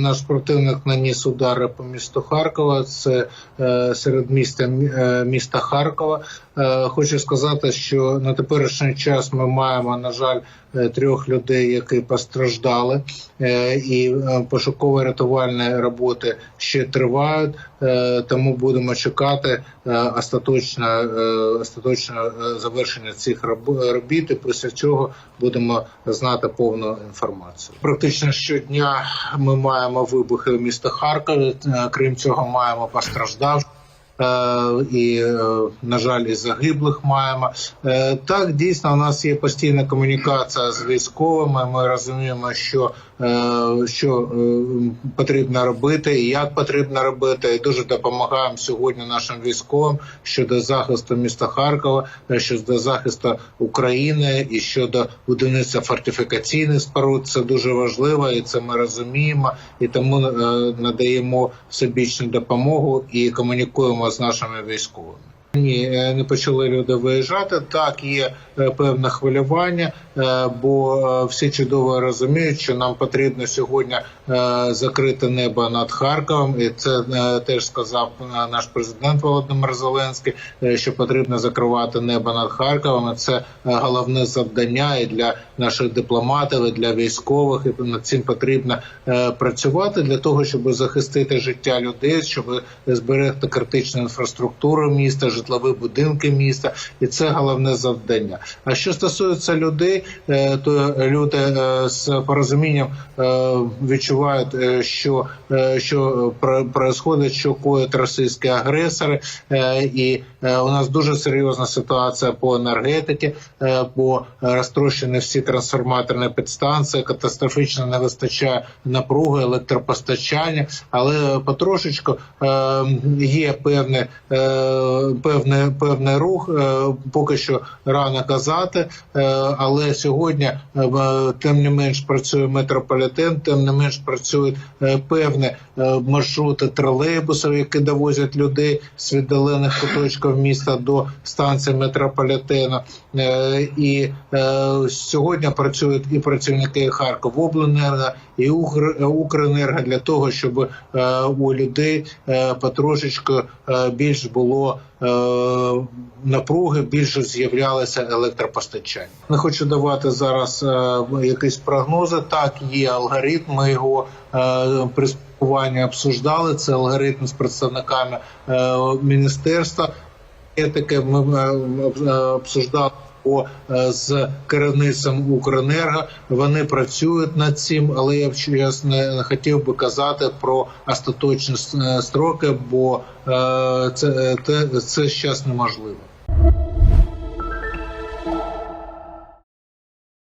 Наш противник наніс удари по місту Харкова. Це е, серед міста е, міста Харкова. Е, хочу сказати, що на теперішній час ми маємо, на жаль, е, трьох людей, які постраждали, е, і е, пошуково-рятувальні роботи ще тривають. Е, тому будемо чекати е, остаточне, е, остаточне е, завершення цих роб- робіт. І після цього будемо знати повну інформацію. Практично щодня ми маємо вибухи в місті Харкові. Е, Крім цього, маємо постраждавших. Е, І, е, на жаль, і загиблих маємо. Е, Так, дійсно, у нас є постійна комунікація з військовими. Ми розуміємо, що, що потрібно робити і як потрібно робити. І дуже допомагаємо сьогодні нашим військовим щодо захисту міста Харкова, щодо захисту України і щодо будівництва фортифікаційних споруд. Це дуже важливо, і це ми розуміємо. І тому надаємо всебічну допомогу і комунікуємо з нашими військовими. Ні, е, не почали люди виїжджати. Так, є е, певне хвилювання, е, бо всі чудово розуміють, що нам потрібно сьогодні закрити небо над Харковом, і це теж сказав наш президент Володимир Зеленський, що потрібно закривати небо над Харковом. Це головне завдання і для наших дипломатів, і для військових. І над цим потрібно працювати для того, щоб захистити життя людей, щоб зберегти критичну інфраструктуру міста, житлові будинки міста, і це головне завдання. А що стосується людей, е, то люди е, з порозумінням е, відчувають, що, що происходить, що коїть російські агресори, і у нас дуже серйозна ситуація по енергетиці, бо розтрощені всі трансформаторні підстанції, катастрофічно не вистачає напруги, електропостачання, але потрошечку є певне, певне, певний рух. Е, поки що рано казати, е, але сьогодні е, тим не менш працює метрополітен, тим не менш працюють певні маршрути тролейбусів, які довозять людей з віддалених куточків міста до станції метрополітену. Е, І сьогодні працюють і працівники Харковобленерго, і Укр- Укренерго для того, щоб у людей потрошечку більш було напруги, більше з'являлося електропостачання. Не хочу давати зараз е, якісь прогнози. Так, є алгоритм. Ми його е, при обсуждали. Це алгоритм з представниками е, міністерства етики. Ми е, е, обсуждали. е, З керівництвом Укренерго вони працюють над цим, але я зараз не хотів би казати про остаточні строки, бо це, це, це неможливо.